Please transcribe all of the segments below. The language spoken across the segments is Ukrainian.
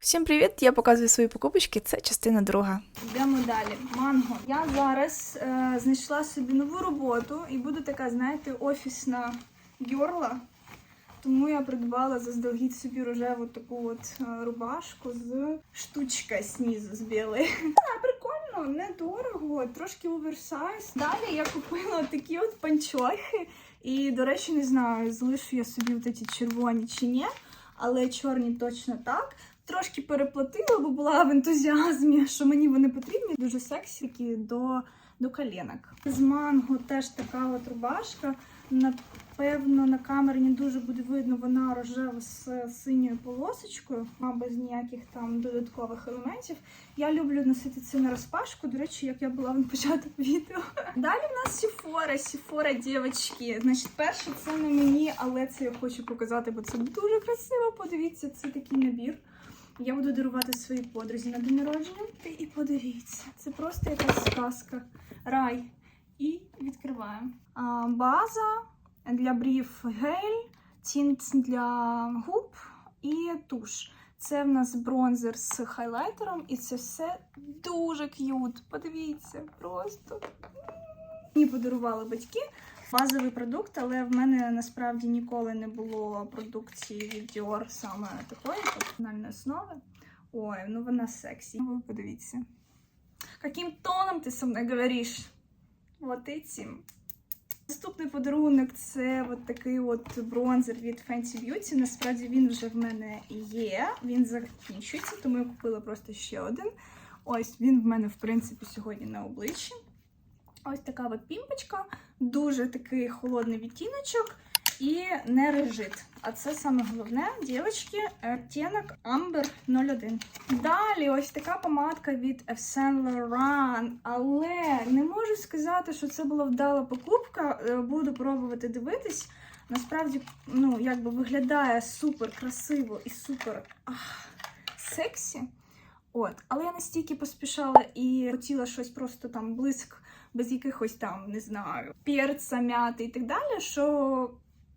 Всім привіт! Я показую свої покупочки. Це частина друга. Йдемо далі. Манго. Я зараз е, знайшла собі нову роботу і буду така, знаєте, офісна гьорла. Тому я придбала заздалегідь собі рожеву таку от е, рубашку з штучкою знизу з білої. А, прикольно, недорого, трошки оверсайз. Далі я купила такі от панчохи. І, до речі, не знаю, залишу я собі от ці червоні чи ні, але чорні точно так. Трошки переплатила, бо була в ентузіазмі, що мені вони потрібні. Дуже сексі такі до, до колінок. З манго теж така от рубашка. Напевно, на камері дуже буде видно, вона рожева з синьою полосочкою, а без ніяких там додаткових елементів. Я люблю носити це на розпашку. До речі, як я була на початку відео. Далі в нас Сіфора, Сіфора, дівчатки. Значить, перше це не мені, але це я хочу показати, бо це дуже красиво. Подивіться, це такий набір. Я буду дарувати своїй подрузі на день народження. Ти і подивіться, це просто якась сказка. Рай. І відкриваємо. А, база для брів гель, тінт для губ і туш. Це в нас бронзер з хайлайтером, і це все дуже к'ют. Подивіться, просто. Мені подарували батьки базовий продукт, але в мене насправді ніколи не було продукції від Dior саме такої персональної основи. Ой, ну вона сексі. Ви подивіться. Каким тоном ти со мною говориш? Вот этим. Наступний подарунок це от такий от бронзер від Fenty Beauty. Насправді він вже в мене є. Він закінчується, тому я купила просто ще один. Ось він в мене, в принципі, сьогодні на обличчі. Ось така от пімпочка, дуже такий холодний відтіночок і не режит. А це саме головне, дівчатки, оттінок Amber 01. Далі ось така помадка від Yves Saint Laurent, але не можу сказати, що це була вдала покупка. Е, Буду пробувати дивитись. Насправді, ну, якби виглядає супер красиво і супер ах, сексі. От, але я настільки поспішала і хотіла щось просто там блиск, без якихось там, не знаю, перця, м'яти і так далі, що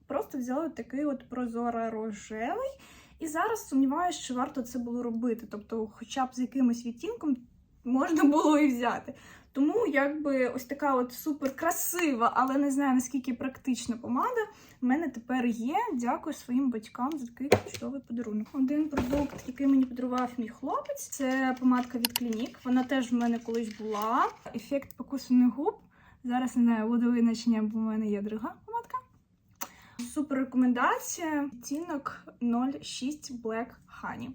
просто взяла такий от прозоро рожевий. І зараз сумніваюся, що варто це було робити. Тобто, хоча б з якимось відтінком можна було і взяти. Тому якби ось така от супер красива, але не знаю наскільки практична помада. в мене тепер є. Дякую своїм батькам за такий чудовий подарунок. Один продукт, який мені подарував мій хлопець, це помадка від Clinique. Вона теж в мене колись була. Ефект покусаних губ. Зараз не знаю, буду визначення, бо в мене є друга помадка. Супер рекомендація. Цінок 06 Black Honey.